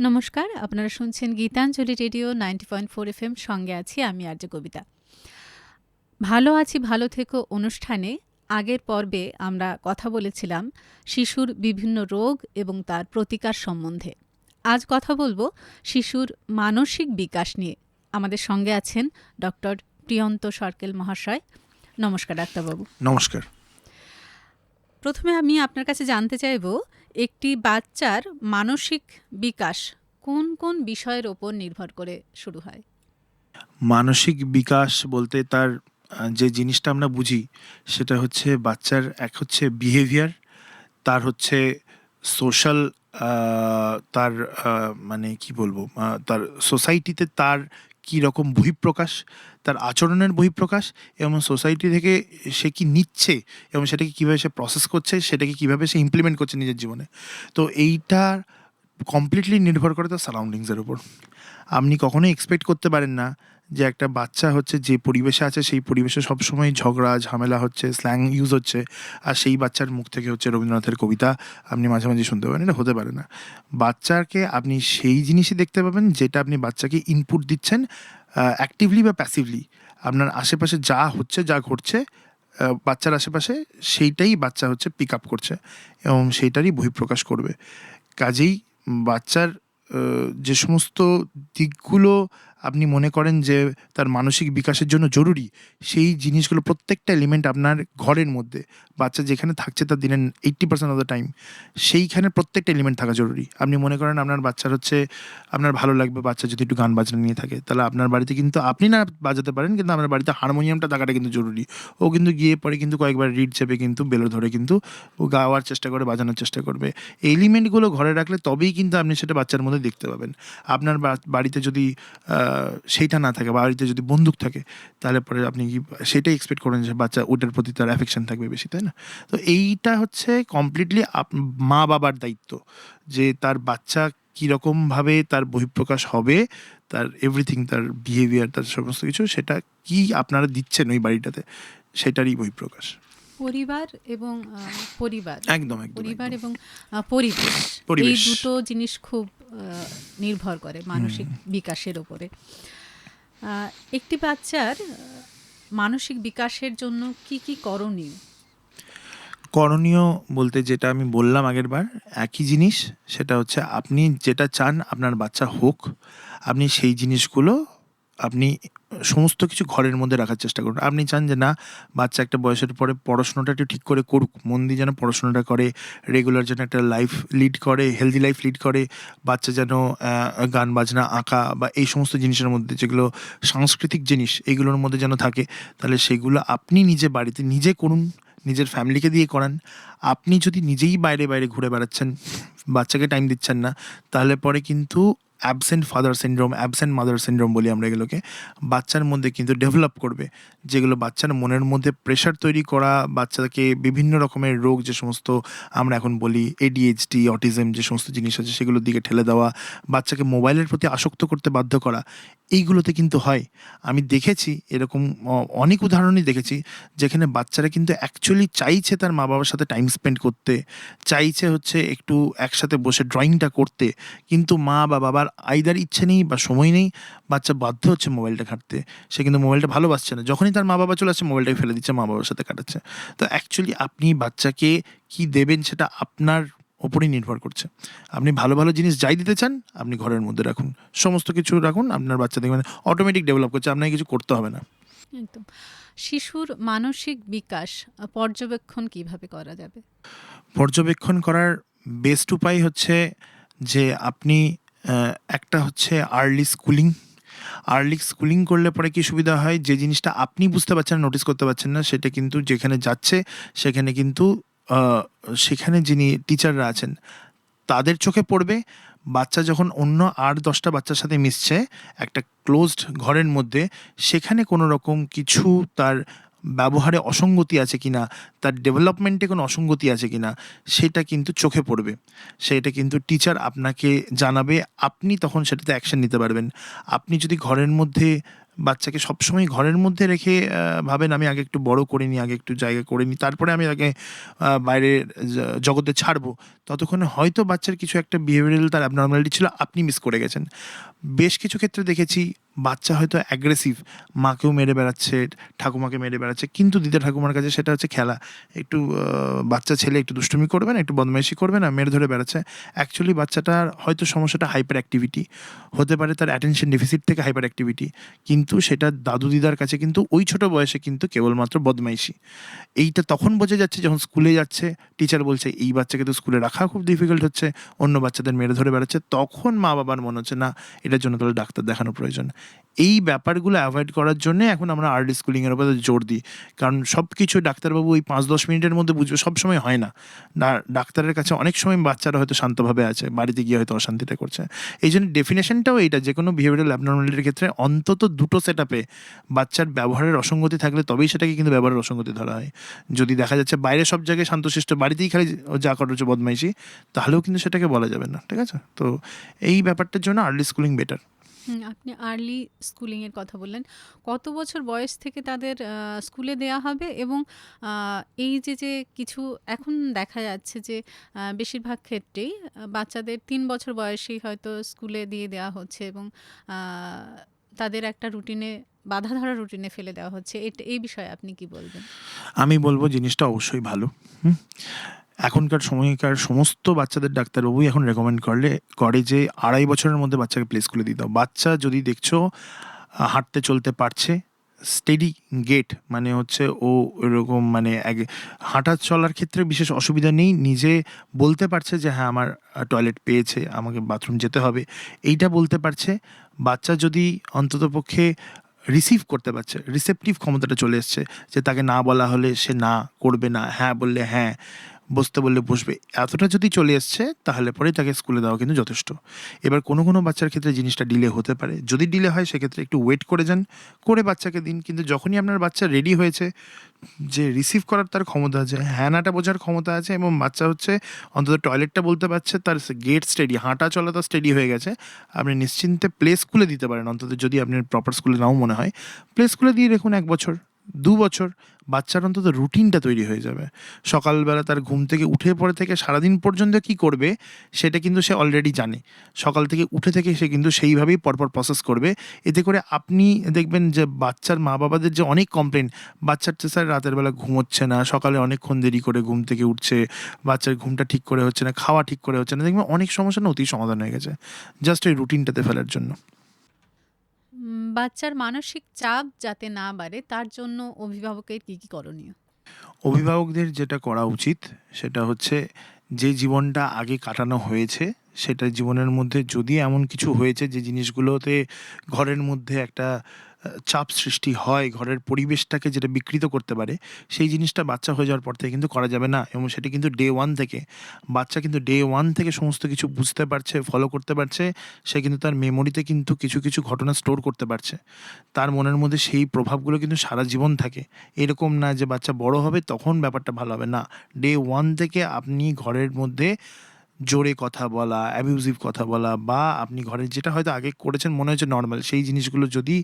নমস্কার আপনারা শুনছেন Gitanjali radio ninety point four F M সঙ্গে আছি আমি আর্য কবিতা। ভালো আছি ভালো থেকো অনুষ্ঠানে। আগের পর্বে আমরা কথা বলেছিলাম শিশুর বিভিন্ন রোগ এবং তার প্রতিকার সম্বন্ধে। আজ কথা বলব শিশুর মানসিক বিকাশ নিয়ে। আমাদের সঙ্গে আছেন ডক্টর প্রিয়ন্ত সরকেল মহাশয়। নমস্কার ডাক্তারবাবু। নমস্কার। প্রথমে আমি আপনার কাছে জানতে চাইব একটি বাচ্চার মানসিক বিকাশ কোন কোন বিষয়ের ওপর নির্ভর করে শুরু হয়? মানসিক বিকাশ বলতে তার যে জিনিসটা আমরা বুঝি সেটা হচ্ছে বাচ্চার, এক হচ্ছে বিহেভিয়ার তার হচ্ছে সোশ্যাল তার মানে কি বলব তার সোসাইটিতে তার কি রকম বহিঃপ্রকাশ তার আচরণের বহিঃপ্রকাশ এবং সোসাইটি থেকে সে কি নিচ্ছে এবং সেটাকে কীভাবে সে প্রসেস করছে, সেটাকে কীভাবে সে ইমপ্লিমেন্ট করছে নিজের জীবনে। তো এইটা কমপ্লিটলি নির্ভর করে তার সারাউন্ডিংসের উপর। আপনি কখনোই এক্সপেক্ট করতে পারেন না যে একটা বাচ্চা হচ্ছে যে পরিবেশে আছে, সেই পরিবেশে সবসময় ঝগড়া, ঝামেলা হচ্ছে স্ল্যাং ইউজ হচ্ছে, আর সেই বাচ্চার মুখ থেকে হচ্ছে রবীন্দ্রনাথের কবিতা আপনি মাঝে মাঝে শুনতে পারেন এটা হতে পারে না। বাচ্চাকে আপনি সেই জিনিসই দেখতে পাবেন যেটা আপনি বাচ্চাকে ইনপুট দিচ্ছেন অ্যাক্টিভলি বা প্যাসিভলি আপনার আশেপাশে যা হচ্ছে, যা ঘটছে বাচ্চার আশেপাশে সেইটাই বাচ্চা হচ্ছে পিক আপ করছে এবং সেইটারই বহিঃপ্রকাশ করবে। কাজেই বাচ্চার যে সমস্ত দিকগুলো আপনি মনে করেন যে তার মানসিক বিকাশের জন্য জরুরি, সেই জিনিসগুলো প্রত্যেকটা এলিমেন্ট আপনার ঘরের মধ্যে, বাচ্চা যেখানে থাকছে তার দিনের eighty percent of the time সেইখানে প্রত্যেকটা এলিমেন্ট থাকা জরুরি। আপনি মনে করেন আপনার বাচ্চার হচ্ছে, আপনার ভালো লাগবে, বাচ্চা যদি একটু গান বাজনা নিয়ে থাকে, তাহলে আপনার বাড়িতে কিন্তু আপনি না বাজাতে পারেন, কিন্তু আপনার বাড়িতে হারমোনিয়ামটা থাকাটা কিন্তু জরুরি। ও কিন্তু গিয়ে পরে কিন্তু কয়েকবার রিড চেপে কিন্তু বেলো ধরে কিন্তু ও গাওয়ার চেষ্টা করে, বাজানোর চেষ্টা করবে। এলিমেন্টগুলো ঘরে রাখলে তবেই কিন্তু আপনি সেটা বাচ্চার মধ্যে দেখতে পাবেন। আপনার বাড়িতে যদি সেইটা না থাকে, বাড়িতে যদি বন্দুক থাকে, তাহলে পরে আপনি কি সেটাই এক্সপেক্ট করেন যে বাচ্চা ওটার প্রতি তার অ্যাফেকশন থাকবে বেশি, তাই না? তো এইটা হচ্ছে কমপ্লিটলি মা বাবার দায়িত্ব যে তার বাচ্চা কীরকমভাবে তার বহিঃপ্রকাশ হবে, তার এভরিথিং তার বিহেভিয়ার তার সমস্ত কিছু, সেটা কি আপনারা দিচ্ছেন ওই বাড়িটাতে, সেটারই বহিঃপ্রকাশ। পরিবার এবং পরিবার। একদম পরিবার এবং পরিবেশ। এই দুটো জিনিস খুব নির্ভর করে মানসিক বিকাশের আহ, একটি বাচ্চার মানসিক বিকাশের জন্য কি কি করণীয়? করণীয় বলতে যেটা আমি বললাম আগের বার একই জিনিস সেটা হচ্ছে আপনি যেটা চান আপনার বাচ্চা হোক আপনি সেই জিনিসগুলো আপনি সমস্ত কিছু ঘরের মধ্যে রাখার চেষ্টা করুন। আপনি চান যে না, বাচ্চা একটা বয়সের পরে পড়াশোনাটা একটু ঠিক করে করুক, মন দিয়ে যেন পড়াশোনাটা করে রেগুলার যেন একটা লাইফ লিড করে হেলদি লাইফ লিড করে, বাচ্চা যেন গান, বাজনা, আঁকা বা এই সমস্ত জিনিসের মধ্যে যেগুলো সাংস্কৃতিক জিনিস এইগুলোর মধ্যে যেন থাকে, তাহলে সেগুলো আপনি নিজে বাড়িতে নিজে করুন, নিজের ফ্যামিলিকে দিয়ে করান। আপনি যদি নিজেই বাইরে বাইরে ঘুরে বেড়াচ্ছেন, বাচ্চাকে টাইম দিচ্ছেন না, তাহলে পরে কিন্তু absent father syndrome absent mother syndrome বলি আমরা এগুলোকে, বাচ্চার মধ্যে কিন্তু ডেভেলপ করবে। যেগুলো বাচ্চার মনের মধ্যে প্রেশার তৈরি করা, বাচ্চাকে বিভিন্ন রকমের রোগ যে সমস্ত আমরা এখন বলি এডিএইচডি অটিজম যে সমস্ত জিনিস আছে, সেগুলোর দিকে ঠেলে দেওয়া, বাচ্চাকে মোবাইলের প্রতি আসক্ত করতে বাধ্য করা এইগুলোতে কিন্তু হয়। আমি দেখেছি এরকম অনেক উদাহরণই দেখেছি যেখানে বাচ্চারা কিন্তু অ্যাকচুয়ালি চাইছে তার মা বাবার সাথে টাইম স্পেন্ড করতে, চাইছে হচ্ছে একটু একসাথে বসে ড্রয়িংটা করতে, কিন্তু মা বা বাবার আইদার ইচ্ছে নেই বা সময় নেই, বাচ্চা বাধ্য হচ্ছে মোবাইলটা ঘাঁটতে। সে কিন্তু মোবাইলটা ভালোবাসছে না। যখনই তার মা বাবা চলে আসছে মোবাইলটাকে ফেলে দিচ্ছে মা বাবার সাথে কাটাচ্ছে। তো অ্যাকচুয়ালি আপনি বাচ্চাকে কি দেবেন সেটা আপনার ওপরেই নির্ভর করছে। আপনি ভালো ভালো জিনিস যাই দিতে চান আপনি ঘরের মধ্যে রাখুন। সমস্ত কিছু রাখুন আপনার বাচ্চা দেখবেন অটোমেটিক ডেভেলপ করছে আপনাকে কিছু করতে হবে না। একদম। শিশুর মানসিক বিকাশ পর্যবেক্ষণ কীভাবে করা যাবে? পর্যবেক্ষণ করার বেস্ট উপায় হচ্ছে যে আপনি একটা হচ্ছে আর্লি স্কুলিং আর্লি স্কুলিং করলে পরে কি সুবিধা হয়? যে জিনিসটা আপনি বুঝতে পারছেন নোটিস করতে পারছেন না সেটা কিন্তু যেখানে যাচ্ছে সেখানে কিন্তু সেখানে যিনি টিচাররা আছেন, তাদের চোখে পড়বে বাচ্চা যখন অন্য আট দশটা বাচ্চার সাথে মিশছে একটা ক্লোজড ঘরের মধ্যে, সেখানে কোনো রকম কিছু তার ব্যবহারে অসঙ্গতি আছে কিনা, তার ডেভেলপমেন্টে কোনো অসঙ্গতি আছে কিনা, সেটা কিন্তু চোখে পড়বে। সেটা কিন্তু টিচার আপনাকে জানাবে, আপনি তখন সেটাতে অ্যাকশন নিতে পারবেন। আপনি যদি ঘরের মধ্যে বাচ্চাকে সবসময় ঘরের মধ্যে রেখে ভাবেন আমি আগে একটু বড় করে নিই, আগে একটু জায়গা করে নিই, তারপরে আমি আগে বাইরে জগতে ছাড়বো। ততক্ষণে হয়তো বাচ্চার কিছু একটা বিহেভিয়ারাল তার অ্যাবনর্মালিটি ছিল, আপনি মিস করে গেছেন। বেশ কিছু ক্ষেত্রে দেখেছি বাচ্চা হয়তো অ্যাগ্রেসিভ মাকেও মেরে বেড়াচ্ছে, ঠাকুমাকে মেরে বেড়াচ্ছে, কিন্তু দিদা ঠাকুমার কাছে সেটা হচ্ছে খেলা। একটু বাচ্চা ছেলে একটু দুষ্টুমি করবে না, একটু বদমাইশি করবে না, মেরে ধরে বেড়াচ্ছে। অ্যাকচুয়ালি বাচ্চাটার হয়তো সমস্যাটা হাইপার অ্যাক্টিভিটি হতে পারে তার অ্যাটেনশন ডেফিসিট থেকে হাইপার অ্যাক্টিভিটি কিন্তু সেটা দাদু দিদার কাছে কিন্তু ওই ছোট বয়সে কিন্তু কেবলমাত্র বদমাইশি। এইটা তখন বোঝা যাচ্ছে যখন স্কুলে যাচ্ছে টিচার বলছে, এই বাচ্চাকে তো স্কুলে রাখা খুব ডিফিকাল্ট হচ্ছে, অন্য বাচ্চাদের মেরে ধরে বেড়াচ্ছে। তখন মা বাবার মনে হচ্ছে, না, এটার জন্য তাহলে ডাক্তার দেখানো প্রয়োজন। এই ব্যাপারগুলো অ্যাভয়েড করার জন্য এখন আমরা আর্লি স্কুলিংয়ের উপর জোর দিই। কারণ সব কিছু ডাক্তারবাবু ওই পাঁচ দশ মিনিটের মধ্যে বুঝবে সব সময় হয় না। ডাক্তারের কাছে অনেক সময় বাচ্চারা হয়তো শান্তভাবে আছে, বাড়িতে গিয়ে হয়তো অশান্তিটা করছে। এই জন্য ডেফিনেশনটাও এইটা, যে কোনো বিহেভিয়ারাল অ্যাবনর্মালিটির ক্ষেত্রে অন্তত দুটো সেট আপে বাচ্চার ব্যবহারের অসঙ্গতি থাকলে তবেই সেটাকে কিন্তু ব্যবহারের অসঙ্গতি ধরা হয়। যদি দেখা যাচ্ছে বাইরে সব জায়গায় শান্তশিষ্ট, বাড়িতেই খালি যা করছে বদমাইশি, তাহলেও কিন্তু সেটাকে বলা যাবে না, ঠিক আছে? তো এই ব্যাপারটার জন্য আর্লি স্কুলিং বেটার আপনি আর্লি স্কুলিং এর কথা বললেন। কত বছর বয়স থেকে তাদের স্কুলে দেয়া হবে এবং এই যে যে কিছু এখন দেখা যাচ্ছে যে বেশিরভাগ ক্ষেত্রেই বাচ্চাদের তিন বছর বয়সেই হয়তো স্কুলে দিয়ে দেওয়া হচ্ছে এবং তাদের একটা রুটিনে বাধা ধরা রুটিনে ফেলে দেওয়া হচ্ছে। এই বিষয়ে আপনি কি বলবেন? আমি বলব জিনিসটা অবশ্যই ভালো। এখনকার সময়কার সমস্ত বাচ্চাদের ডাক্তারবাবুই এখন রেকমেন্ড করলে, করে যে আড়াই বছরের মধ্যে বাচ্চাকে প্লে স্কুলে দিয়ে দাও। বাচ্চা যদি দেখছ হাঁটতে চলতে পারছে স্টেডি গেট মানে হচ্ছে ও এরকম মানে এক- হাঁটা চলার ক্ষেত্রে বিশেষ অসুবিধা নেই, নিজে বলতে পারছে যে হ্যাঁ আমার টয়লেট পেয়েছে, আমাকে বাথরুম যেতে হবে। এইটা বলতে পারছে। বাচ্চা যদি অন্ততপক্ষে রিসিভ করতে পারছে রিসেপটিভ ক্ষমতাটা চলে এসছে, যে তাকে না বলা হলে সে না করবে না। হ্যাঁ বললে হ্যাঁ। বসতে বললে বসবে। এতটা যদি চলে এসছে, তাহলে পরে তাকে স্কুলে দেওয়া কিন্তু যথেষ্ট। এবার কোনো কোনো বাচ্চার ক্ষেত্রে জিনিসটা ডিলে হতে পারে। যদি ডিলে হয়, সেক্ষেত্রে একটু ওয়েট করে যান। করে বাচ্চাকে দিন, কিন্তু যখনই আপনার বাচ্চা রেডি হয়েছে, যে রিসিভ করার তার ক্ষমতা আছে, হ্যানাটা বোঝার ক্ষমতা আছে, এবং বাচ্চা হচ্ছে অন্তত টয়লেটটা বলতে পারছে, তার গেট স্টেডি হাঁটা চলা তার স্টেডি হয়ে গেছে। আপনি নিশ্চিন্তে প্লে স্কুলে দিতে পারেন। অন্তত যদি আপনার প্রপার স্কুলে নাও মনে হয়। প্লে স্কুলে দিয়ে দেখুন এক বছর। দু বছর বাচ্চার অন্তত রুটিনটা তৈরি হয়ে যাবে। সকালবেলা তার ঘুম থেকে উঠে পড়ে থেকে সারাদিন পর্যন্ত কি করবে সেটা কিন্তু সে অলরেডি জানে। সকাল থেকে উঠে থেকে সে কিন্তু সেইভাবেই পরপর প্রসেস করবে। এতে করে আপনি দেখবেন যে বাচ্চার মা বাবাদের যে অনেক কমপ্লেন বাচ্চার তো স্যার রাতের বেলা ঘুমোচ্ছে না, সকালে অনেকক্ষণ দেরি করে ঘুম থেকে উঠছে, বাচ্চার ঘুমটা ঠিক করে হচ্ছে না, খাওয়া ঠিক করে হচ্ছে না, দেখবেন অনেক সমস্যা না অতি সমাধান হয়ে গেছে। জাস্ট এই রুটিনটাতে ফেলার জন্য। বাচ্চার মানসিক চাপ যাতে না বাড়ে, তার জন্য অভিভাবকের কি কি করণীয়? অভিভাবকদের যেটা করা উচিত, সেটা হচ্ছে যে জীবনটা আগে কাটানো হয়েছে সেটা জীবনের মধ্যে যদি এমন কিছু হয়েছে যে জিনিসগুলোতে ঘরের মধ্যে একটা চাপ সৃষ্টি হয়, ঘরের পরিবেশটাকে যেটা বিকৃত করতে পারে, সেই জিনিসটা বাচ্চা হয়ে যাওয়ার পর থেকে কিন্তু করা যাবে না। এবং সেটা কিন্তু ডে ওয়ান থেকে, বাচ্চা কিন্তু ডে ওয়ান থেকে সমস্ত কিছু বুঝতে পারছে ফলো করতে পারছে, সে কিন্তু তার মেমোরিতে কিন্তু কিছু কিছু ঘটনা স্টোর করতে পারছে। তার মনের মধ্যে সেই প্রভাবগুলো কিন্তু সারা জীবন থাকে। এরকম না যে বাচ্চা বড় হবে, তখন ব্যাপারটা ভালো হবে না। ডে ওয়ান থেকে আপনি ঘরের মধ্যে জোরে কথা বলা অ্যাবিউজিভ কথা বলা বা আপনি ঘরের যেটা হয়তো আগে করেছেন মনে হচ্ছে নর্মাল সেই জিনিসগুলো যদি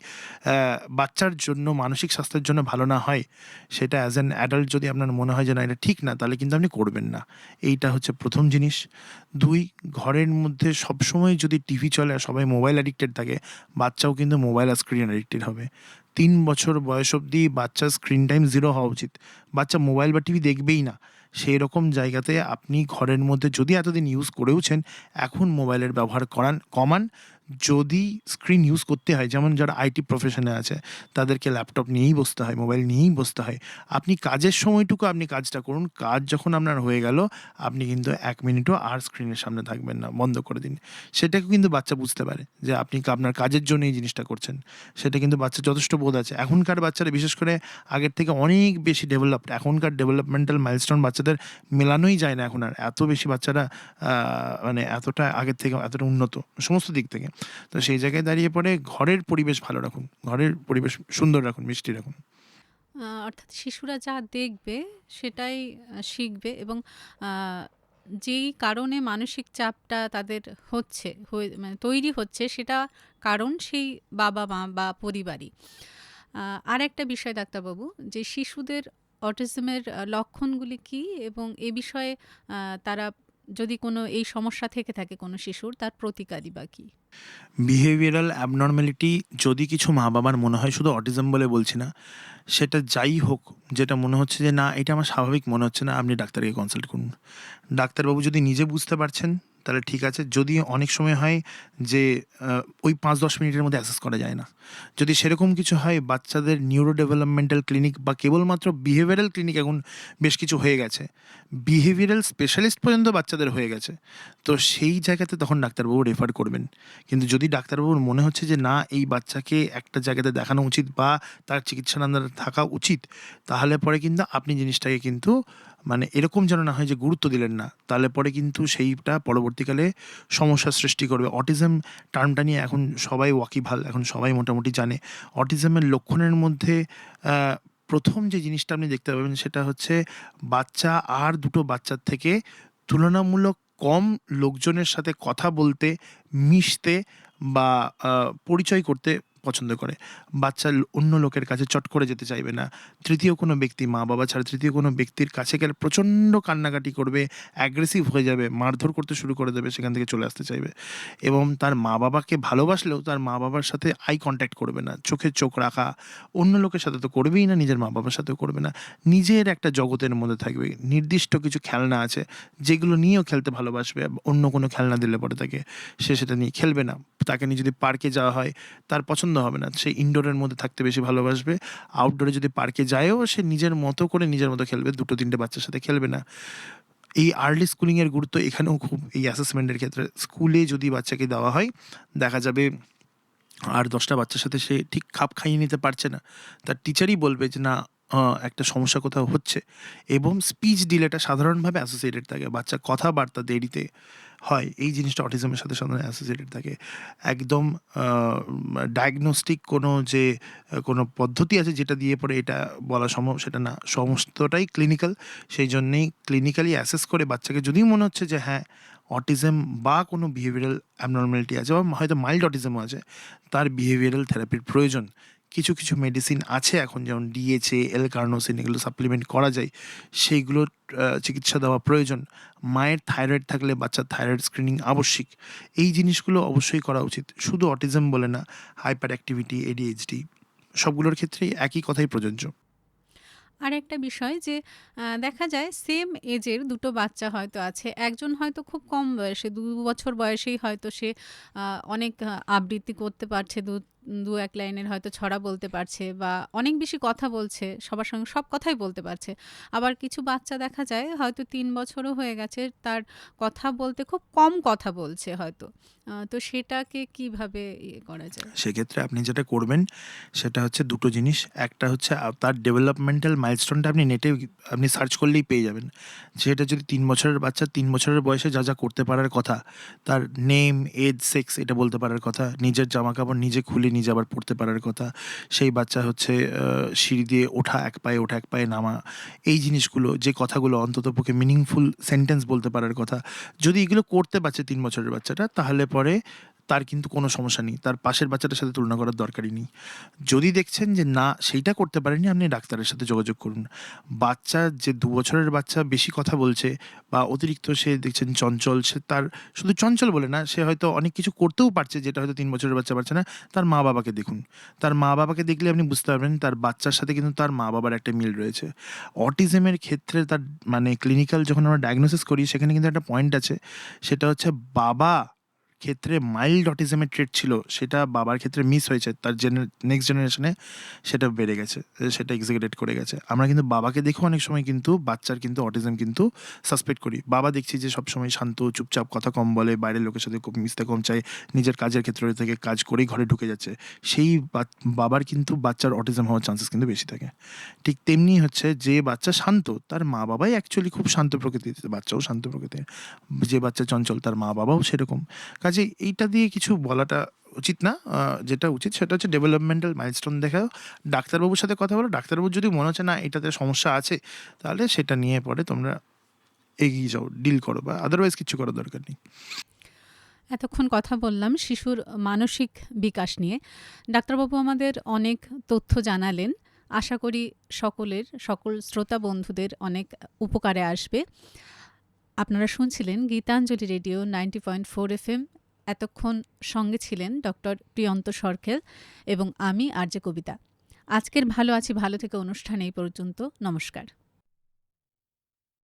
বাচ্চার জন্য, মানসিক স্বাস্থ্যের জন্য ভালো না হয়, সেটা অ্যাজ অ্যান অ্যাডাল্ট যদি আপনার মনে হয় যে না, এটা ঠিক না, তাহলে কিন্তু আপনি করবেন না। এইটা হচ্ছে প্রথম জিনিস। দুই, ঘরের মধ্যে সবসময় যদি টিভি চলে আর সবাই মোবাইল অ্যাডিক্টেড থাকে, বাচ্চাও কিন্তু মোবাইল আর স্ক্রিন অ্যাডিক্টেড হবে। তিন বছর বয়স অবধি বাচ্চার স্ক্রিন টাইম জিরো হওয়া উচিত। বাচ্চা মোবাইল বা টিভি দেখবেই না। সেই রকম জায়গাতে আপনি ঘরের মধ্যে যদি এতদিন ইউজ করেওছেন, এখন মোবাইলের ব্যবহার করান, কমান। যদি স্ক্রিন ইউজ করতে হয়, যেমন যারা আইটি প্রফেশনে আছে, তাদেরকে ল্যাপটপ নিয়েই বসতে হয় মোবাইল নিয়েই বসতে হয়। আপনি কাজের সময়টুকু আপনি কাজটা করুন, কাজ যখন আপনার হয়ে গেল, আপনি কিন্তু এক মিনিটও আর স্ক্রিনের সামনে থাকবেন না, বন্ধ করে দিন। সেটাকে কিন্তু বাচ্চা বুঝতে পারে যে আপনি আপনার কাজের জন্য এই জিনিসটা করছেন। সেটা কিন্তু বাচ্চা যথেষ্ট বোধ আছে। এখনকার বাচ্চারা, বিশেষ করে আগের থেকে অনেক বেশি ডেভেলপড এখনকার ডেভেলপমেন্টাল মাইলস্টোন বাচ্চাদের মেলানোই যায় না এখন আর। এত বেশি বাচ্চারা মানে এতটা আগের থেকে এতটা উন্নত, সমস্ত দিক থেকে। তো সেই জায়গায় দাঁড়িয়ে পড়ে ঘরের পরিবেশ ভালো রাখুন, ঘরের পরিবেশ সুন্দর রাখুন, মিষ্টি রাখুন অর্থাৎ শিশুরা যা দেখবে সেটাই শিখবে এবং যেই কারণে মানসিক চাপটা তাদের হচ্ছে মানে তৈরি হচ্ছে সেটা কারণ সেই বাবা-মা বা পরিবারই। আ, আরেকটা বিষয় ডাক্তারবাবু, যে শিশুদের অটিজমের লক্ষণগুলি কী এবং এ বিষয়ে তারা যদি কোনো এই সমস্যা থেকে থাকে কোনো শিশুর, তার প্রতিকারই বা কি বিহেভিয়ারাল অ্যাবনরমালিটি যদি কিছু মা-বাবার মনে হয়, শুধু অটিজম বলে বলছি না। সেটা যাই হোক, যেটা মনে হচ্ছে যে না, এটা আমার স্বাভাবিক মনে হচ্ছে না, আপনি ডাক্তারকে কনসাল্ট করুন। ডাক্তারবাবু যদি নিজে বুঝতে পারছেন তাহলে ঠিক আছে। যদি অনেক সময় হয় যে ওই ৫-১০ মিনিটের মধ্যে অ্যাসেস করা যায় না। যদি সেরকম কিছু হয় বাচ্চাদের নিউরো ডেভেলপমেন্টাল ক্লিনিক বা কেবলমাত্র বিহেভিয়ারাল ক্লিনিক এখন বেশ কিছু হয়ে গেছে। বিহেভিয়ারাল স্পেশালিস্ট পর্যন্ত বাচ্চাদের হয়ে গেছে। তো সেই জায়গাতে তখন ডাক্তারবাবু রেফার করবেন। কিন্তু যদি ডাক্তারবাবুর মনে হচ্ছে যে না এই বাচ্চাকে একটা জায়গাতে দেখানো উচিত বা তার আন্ডারে থাকা উচিত, তাহলে পরে কিন্তু আপনি জিনিসটাকে কিন্তু মানে এরকম যেন না হয় যে গুরুত্ব দিলেন না। তাহলে পরে কিন্তু সেইটা পরবর্তীকালে সমস্যার সৃষ্টি করবে। অটিজম টার্মটা নিয়ে এখন সবাই ওয়াকিবহাল। এখন সবাই মোটামুটি জানে। অটিজমের লক্ষণের মধ্যে প্রথম যে জিনিসটা আপনি দেখতে পাবেন সেটা হচ্ছে বাচ্চা আর দুটো বাচ্চার থেকে তুলনামূলক কম লোকজনের সাথে কথা বলতে, মিশতে বা পরিচয় করতে পছন্দ করে। বাচ্চা অন্য লোকের কাছে চট করে যেতে চাইবে না। তৃতীয় কোনো ব্যক্তি মা-বাবা ছাড়া তৃতীয় কোনো ব্যক্তির কাছে গেলে প্রচণ্ড কান্নাকাটি করবে, অ্যাগ্রেসিভ হয়ে যাবে, মারধর করতে শুরু করে দেবে, সেখান থেকে চলে আসতে চাইবে। এবং তার মা-বাবাকে ভালোবাসলেও তার মা-বাবার সাথে আই কনট্যাক্ট করবে না। চোখে চোখ রাখা। অন্য লোকের সাথে তো করবেই না, নিজের মা-বাবার সাথেও করবে না। নিজের একটা জগতের মধ্যে থাকবে। নির্দিষ্ট কিছু খেলনা আছে যেগুলো নিয়েও খেলতে ভালোবাসবে। অন্য কোনো খেলনা দিলে পরে তাকে সে সেটা নিয়ে খেলবে না। তাকে নিয়ে যদি পার্কে যাওয়া হয় তার পছন্দ হবে না। সে ইনডোরের মধ্যে থাকতে বেশি ভালোবাসবে। আউটডোরে যদি পার্কে যায়ও, সে নিজের মতো করে নিজের মতো খেলবে। ২টো ৩টে বাচ্চার সাথে খেলবে না। এই আর্লি স্কুলিংয়ের গুরুত্ব এখানেও খুব, এই অ্যাসেসমেন্টের ক্ষেত্রে। স্কুলে যদি বাচ্চাকে দেওয়া হয়, দেখা যাবে আর দশটা বাচ্চার সাথে সে ঠিক খাপ খাইয়ে নিতে পারছে না। তার টিচারই বলবে যে, না একটা সমস্যা কোথাও হচ্ছে এবং স্পিচ ডিলেটা সাধারণভাবে অ্যাসোসিয়েটেড থাকে। বাচ্চার কথাবার্তা দেরিতে হয়। এই জিনিসটা অটিজমের সাথে সাধারণত অ্যাসোসিয়েটেড থাকে। একদম ডায়াগনস্টিক কোনো যে কোনো পদ্ধতি আছে যেটা দিয়ে পরে এটা বলা সম্ভব সেটা না। সমস্তটাই ক্লিনিক্যাল। সেই জন্যেই ক্লিনিক্যালি অ্যাসেস করে বাচ্চাকে যদি মনে হচ্ছে যে হ্যাঁ অটিজম বা কোনো বিহেভিয়ারাল অ্যাবনরমালিটি আছে বা হয়তো মাইল্ড অটিজমও আছে, তার বিহেভিয়ারাল থেরাপির প্রয়োজন। কিছু, কিছু মেডিসিন আছে এখন যেমন ডিএচএ, এল-কার্নোসিন এগুলো সাপ্লিমেন্ট করা যায়। সেইগুলোর চিকিৎসা দেওয়া প্রয়োজন। মায়ের থাইরয়েড থাকলে বাচ্চার থাইরয়েড স্ক্রিনিং আবশ্যিক। এই জিনিসগুলো অবশ্যই করা উচিত। শুধু অটিজম বলে না, হাইপার অ্যাক্টিভিটি, এডিএইচডি সবগুলোর ক্ষেত্রেই একই কথাই প্রযোজ্য। আর একটা বিষয় যে দেখা যায় সেম এজের দুটো বাচ্চা হয়তো আছে। একজন হয়তো খুব কম বয়সে দু বছর বয়সেই হয়তো সে অনেক আবৃত্তি করতে পারছে। দু ২-১ লাইনের হয়তো ছড়া বলতে পারছে বা অনেক বেশি কথা বলছে। সবার সঙ্গে সব কথাই বলতে পারছে। আবার কিছু বাচ্চা দেখা যায় হয়তো তিন বছরও হয়ে গেছে তার কথা বলতে খুব কম কথা বলছে হয়তো। তো সেটাকে কীভাবে ইয়ে করা যায়? সেক্ষেত্রে আপনি যেটা করবেন সেটা হচ্ছে দুটো জিনিস। একটা হচ্ছে তার ডেভেলপমেন্টাল মাইলস্টোনটা আপনি নেটে আপনি সার্চ করলেই পেয়ে যাবেন। সেটা যদি তিন বছরের বাচ্চা তিন বছরের বয়সে যা, যা করতে পারার কথা, তার নেম, এজ, সেক্স এটা বলতে পারার কথা, নিজের জামা কাপড় নিজে খুলে নিজে আবার পড়তে পারার কথা। সেই বাচ্চা হচ্ছে সিঁড়ি দিয়ে ওঠা, এক পায়ে ওঠা, এক পায়ে নামা। এই জিনিসগুলো যে কথাগুলো অন্তত পক্ষে মিনিংফুল সেন্টেন্স বলতে পারার কথা। যদি এগুলো করতে পারছে তিন বছরের বাচ্চাটা তাহলে পরে তার কিন্তু কোনো সমস্যা নেই। তার পাশের বাচ্চাটার সাথে তুলনা করার দরকারই নেই। যদি দেখছেন যে, না, সেইটা করতে পারেনি আপনি ডাক্তারের সাথে যোগাযোগ করুন। বাচ্চা যে দু বছরের বাচ্চা বেশি কথা বলছে বা অতিরিক্ত সে দেখছেন চঞ্চল, সে তার শুধু চঞ্চল বলে না, সে হয়তো অনেক কিছু করতেও পারছে যেটা হয়তো তিন বছরের বাচ্চা পারছে না। তার মা-বাবাকে দেখুন। তার মা-বাবাকে দেখলে আপনি বুঝতে পারবেন, তার বাচ্চার সাথে কিন্তু তার মা-বাবার একটা মিল রয়েছে। অটিজমের ক্ষেত্রে তার মানে ক্লিনিক্যাল যখন আমরা ডায়াগনোসিস করি, সেখানে কিন্তু একটা পয়েন্ট আছে। সেটা হচ্ছে বাবা ক্ষেত্রে মাইল্ড অটিজমের ট্রেট ছিল সেটা বাবার ক্ষেত্রে মিস হয়েছে। তার জেনে নেক্সট জেনারেশনে সেটা বেড়ে গেছে। সেটা এক্সিকিউটেড করে গেছে। আমরা কিন্তু বাবাকে দেখেও অনেক সময় কিন্তু বাচ্চার কিন্তু অটিজম কিন্তু সাসপেক্ট করি। বাবা দেখছি যে সবসময় শান্ত, চুপচাপ, কথা কম বলে, বাইরের লোকের সাথে খুব মিশতে কম চায়, নিজের কাজের ক্ষেত্র থেকে কাজ করেই ঘরে ঢুকে যাচ্ছে। সেই বাবার কিন্তু বাচ্চার অটিজম হওয়ার চান্সেস কিন্তু বেশি থাকে। ঠিক তেমনি হচ্ছে যে বাচ্চা শান্ত তার মা-বাবাই অ্যাকচুয়ালি খুব শান্ত প্রকৃতির। বাচ্চাও শান্ত প্রকৃতির। যে বাচ্চা চঞ্চল তার মা-বাবাও সেরকম। কাজেই এইটা দিয়ে কিছু বলাটা উচিত না। যেটা উচিত সেটা হচ্ছে ডেভেলপমেন্টাল মাইলস্টোন দেখাও। ডাক্তারবাবুর সাথে কথা বলো। ডাক্তারবাবুর যদি মনে হচ্ছে না এটাতে সমস্যা আছে, তাহলে সেটা নিয়ে পরে তোমরা এগিয়ে যাও ডিল করো বা আদারওয়াইজ কিছু করার দরকার নেই এতক্ষণ কথা বললাম শিশুর মানসিক বিকাশ নিয়ে ডাক্তারবাবু আমাদের অনেক তথ্য জানালেন আশা করি সকলের, সকল শ্রোতা বন্ধুদের অনেক উপকারে আসবে আপনারা শুনছিলেন Gitanjali radio ninety point four F M এতক্ষণ সঙ্গে ছিলেন ডক্টর প্রিয়ন্ত সরকেল এবং আমি আর্য কবিতা। আজকের ভালো আছি, ভালো থেকে অনুষ্ঠান এই পর্যন্ত। নমস্কার।